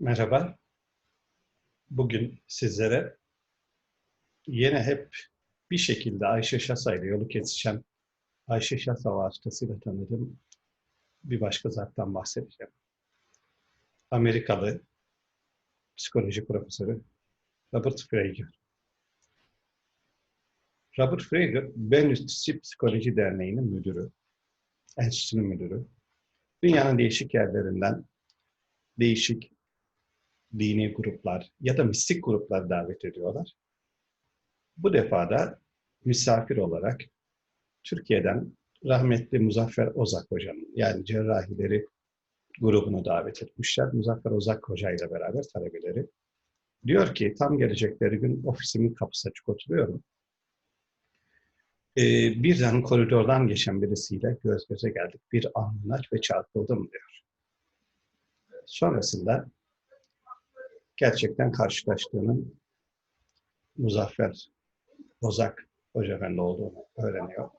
Merhaba. Bugün sizlere yine hep bir şekilde Ayşe Şasa ile yolu kesişen Ayşe Şasa vasıtasıyla tanıdığım bir başka zattan bahsedeceğim. Amerikalı psikoloji profesörü Robert Frager. Robert Frager, Ben Üstüsü Psikoloji Derneği'nin müdürü, enstitünün müdürü. Dünyanın değişik yerlerinden değişik dini gruplar ya da mistik gruplar davet ediyorlar. Bu defa da misafir olarak Türkiye'den rahmetli Muzaffer Ozak Hoca'nın yani cerrahileri grubunu davet etmişler. Muzaffer Ozak Hoca ile beraber talebeleri. Diyor ki tam gelecekleri gün ofisimin kapısı açık oturuyorum. Ee, birden koridordan geçen birisiyle göz göze geldik. Bir anına ve çarpıldım diyor. Sonrasında gerçekten karşılaştığının Muzaffer Ozak Hoca Efendi olduğunu öğreniyor.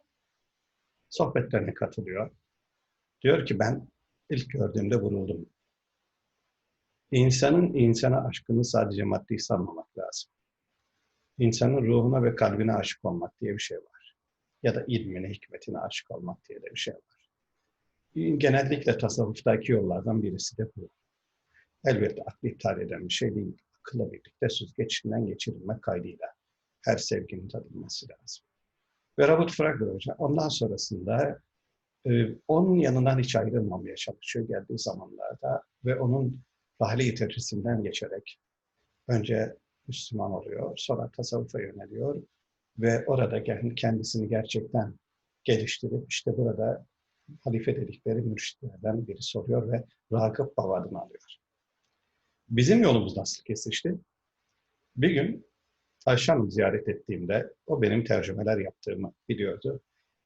Sohbetlerine katılıyor. Diyor ki ben ilk gördüğümde vuruldum. İnsanın insana aşkını sadece maddi sanmamak lazım. İnsanın ruhuna ve kalbine aşık olmak diye bir şey var. Ya da ilmine, hikmetine aşık olmak diye de bir şey var. Genellikle tasavvuftaki yollardan birisi de bu. Elbette aklı iptal eden bir şey değil. Akılla birlikte süzgeçinden geçirilmek kaydıyla her sevginin tadılması lazım. Ve Robert Fragler Hoca ondan sonrasında e, onun yanından hiç ayrılmamaya çalışıyor geldiği zamanlarda ve onun rahli tercihsinden geçerek önce Müslüman oluyor, sonra tasavvufa yöneliyor ve orada kendisini gerçekten geliştirip işte burada halife dedikleri mürşitlerden biri soruyor ve Ragıp Baba adını alıyor. Bizim yolumuz nasıl kesişti? Bir gün Ayşe ziyaret ettiğimde o benim tercümeler yaptığımı biliyordu.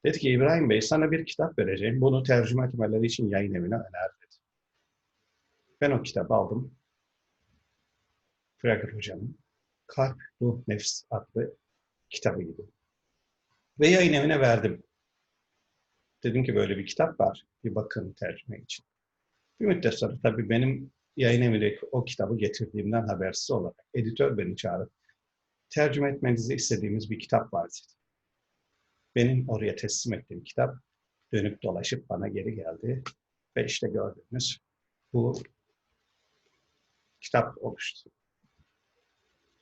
Dedi ki İbrahim Bey sana bir kitap vereceğim. Bunu tercüme etmeleri için yayın evine öner dedi. Ben o kitabı aldım. Frager Hoca'nın Kalp, Ruh, Nefs adlı kitabıydı. Ve yayın evine verdim. Dedim ki böyle bir kitap var. Bir bakın tercüme için. Bir müddet sonra tabii benim yayın evindeki o kitabı getirdiğimden habersiz olarak editör beni çağırıp tercüme etmenizi istediğimiz bir kitap var dedi. Benim oraya teslim ettiğim kitap dönüp dolaşıp bana geri geldi ve işte gördüğünüz bu kitap oluştu.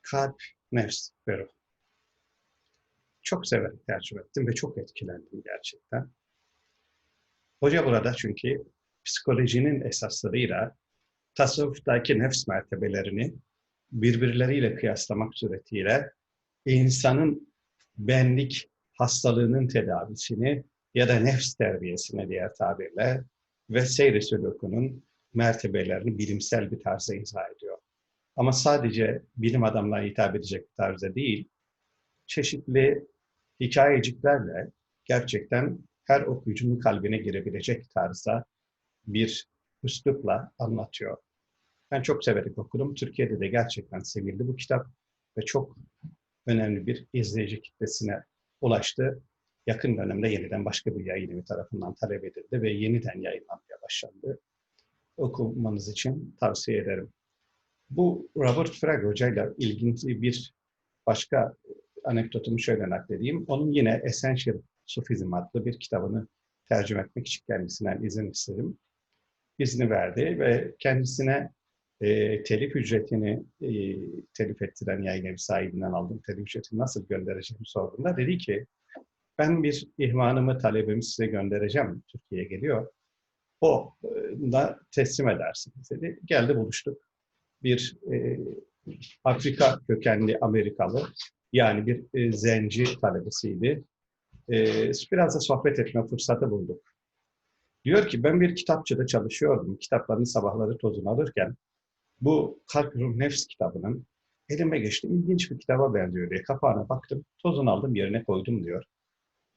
Kalp, nefs ve ruh. Çok severek tercüme ettim ve çok etkilendim gerçekten. Hoca burada çünkü psikolojinin esaslarıyla tasavvuftaki nefs mertebelerini birbirleriyle kıyaslamak suretiyle insanın benlik hastalığının tedavisini ya da nefs terbiyesine diğer tabirle ve seyri sülûkunun mertebelerini bilimsel bir tarzda izah ediyor. Ama sadece bilim adamlarına hitap edecek bir tarzda değil, çeşitli hikayeciklerle gerçekten her okuyucunun kalbine girebilecek tarzda bir üslupla anlatıyor. Ben çok severek okudum. Türkiye'de de gerçekten sevildi bu kitap ve çok önemli bir izleyici kitlesine ulaştı. Yakın dönemde yeniden başka bir yayın evi tarafından talep edildi ve yeniden yayınlanmaya başlandı. Okumanız için tavsiye ederim. Bu Robert Frag Hoca ile ilgili bir başka anekdotumu şöyle nakledeyim. Onun yine Essential Sufizm adlı bir kitabını tercüme etmek için kendisinden izin istedim. İzni verdi ve kendisine e, telif ücretini e, telif ettiren yayın evi sahibinden aldığım telif ücretini nasıl göndereceğimi sorduğumda dedi ki ben bir ihvanımı, talebimi size göndereceğim. Türkiye'ye geliyor. O da teslim edersiniz dedi. Geldi buluştuk. Bir e, Afrika kökenli Amerikalı yani bir e, zenci talebesiydi. E, biraz da sohbet etme fırsatı bulduk. Diyor ki ben bir kitapçıda çalışıyordum. Kitapların sabahları tozunu alırken bu Kalp Ruh Nefs kitabının elime geçti. İlginç bir kitaba benziyor diye kapağına baktım. Tozunu aldım yerine koydum diyor.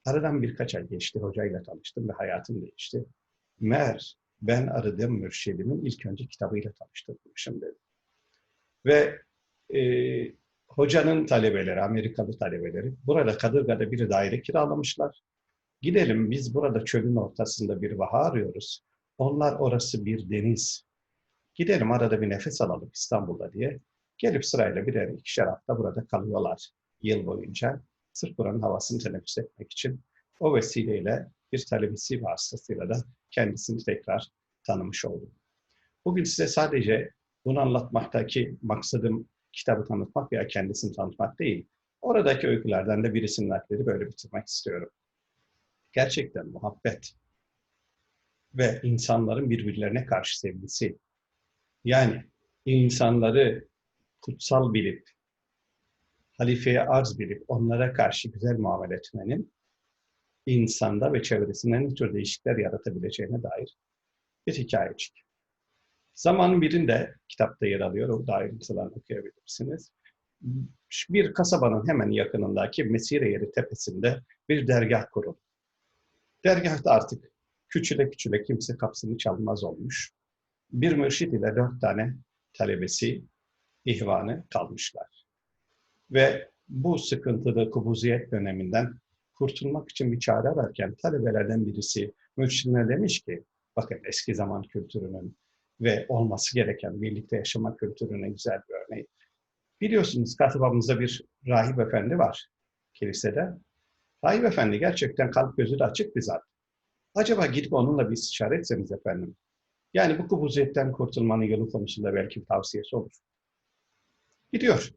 Aradan birkaç ay geçti. Hocayla tanıştım ve hayatım değişti. Mer ben aradığım mürşidimin ilk önce kitabıyla tanıştırmışım dedi. Ve e, hocanın talebeleri, Amerikalı talebeleri burada Kadırga'da bir daire kiralamışlar. Gidelim biz burada çölün ortasında bir vaha arıyoruz. Onlar orası bir deniz. Gidelim arada bir nefes alalım İstanbul'da diye. Gelip sırayla birer ikişer hafta burada kalıyorlar yıl boyunca. Sırf buranın havasını teneffüs etmek için. O vesileyle bir talebesi vasıtasıyla da kendisini tekrar tanımış oldum. Bugün size sadece bunu anlatmaktaki maksadım kitabı tanıtmak veya kendisini tanıtmak değil. Oradaki öykülerden de birisinin nakleri böyle bitirmek istiyorum. Gerçekten muhabbet ve insanların birbirlerine karşı sevgisi. Yani insanları kutsal bilip, halifeye arz bilip onlara karşı güzel muamele etmenin insanda ve çevresinde ne tür değişiklikler yaratabileceğine dair bir hikayecik. Zamanın birinde kitapta yer alıyor, o da ayrıntılarını okuyabilirsiniz. Bir kasabanın hemen yakınındaki Mesire yeri tepesinde bir dergah kuruldu. Dergahta artık küçüle küçüle kimse kapısını çalmaz olmuş. Bir mürşid ile dört tane talebesi ihvanı kalmışlar. Ve bu sıkıntılı kubuziyet döneminden kurtulmak için bir çare ararken talebelerden birisi mürşidine demiş ki, bakın eski zaman kültürünün ve olması gereken birlikte yaşama kültürüne güzel bir örneği. Biliyorsunuz kasabamızda bir rahip efendi var kilisede. Rahip efendi gerçekten kalp gözü de açık bir zat. Acaba gidip onunla bir istişare etseniz efendim. Yani bu kubuziyetten kurtulmanın yolu konusunda belki bir tavsiyesi olur. Gidiyor.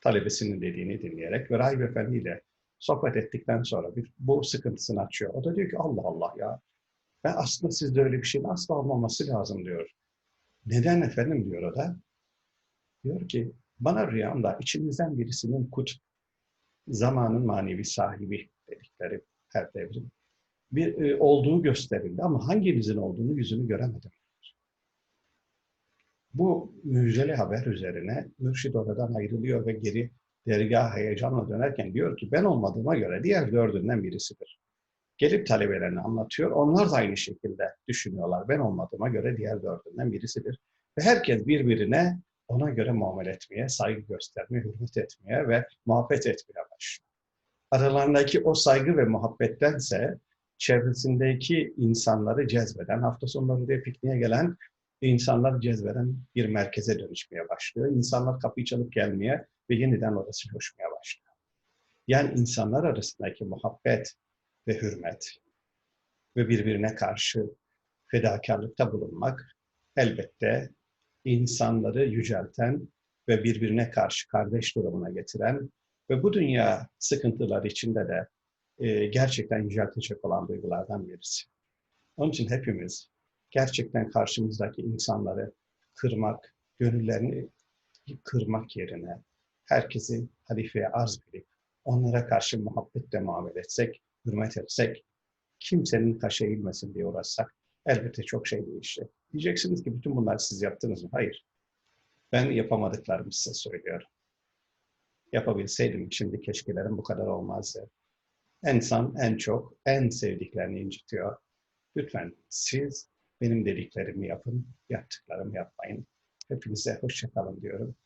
Talebesinin dediğini dinleyerek ve rahip efendiyle sohbet ettikten sonra bir bu sıkıntısını açıyor. O da diyor ki Allah Allah ya ben aslında sizde öyle bir şeyin asla olmaması lazım diyor. Neden efendim diyor o da. Diyor ki bana rüyamda içinizden birisinin kut zamanın manevi sahibi dedikleri her devrin bir e, olduğu gösterildi ama hanginizin olduğunu yüzünü göremedim. Bu müjdeli haber üzerine mürşid oradan ayrılıyor ve geri dergah heyecanla dönerken diyor ki ben olmadığıma göre diğer dördünden birisidir. Gelip talebelerini anlatıyor. Onlar da aynı şekilde düşünüyorlar. Ben olmadığıma göre diğer dördünden birisidir. Ve herkes birbirine ona göre muamele etmeye, saygı göstermeye, hürmet etmeye ve muhabbet etmeye başlıyor. Aralarındaki o saygı ve muhabbettense çevresindeki insanları cezbeden, hafta sonları diye pikniğe gelen insanlar cezbeden bir merkeze dönüşmeye başlıyor. İnsanlar kapıyı çalıp gelmeye ve yeniden orası coşmaya başlıyor. Yani insanlar arasındaki muhabbet ve hürmet ve birbirine karşı fedakarlıkta bulunmak elbette insanları yücelten ve birbirine karşı kardeş durumuna getiren ve bu dünya sıkıntıları içinde de e, gerçekten yüceltecek olan duygulardan birisi. Onun için hepimiz gerçekten karşımızdaki insanları kırmak, gönüllerini kırmak yerine herkesi halifeye arz bilip onlara karşı muhabbetle muamele etsek, hürmet etsek, kimsenin kaşı eğilmesin diye uğraşsak elbette çok şey değişecek. Diyeceksiniz ki bütün bunları siz yaptınız mı? Hayır. Ben yapamadıklarımı size söylüyorum. Yapabilseydim şimdi keşkelerim bu kadar olmazdı. İnsan en çok, en sevdiklerini incitiyor. Lütfen siz benim dediklerimi yapın, yaptıklarımı yapmayın. Hepinize hoşçakalın diyorum.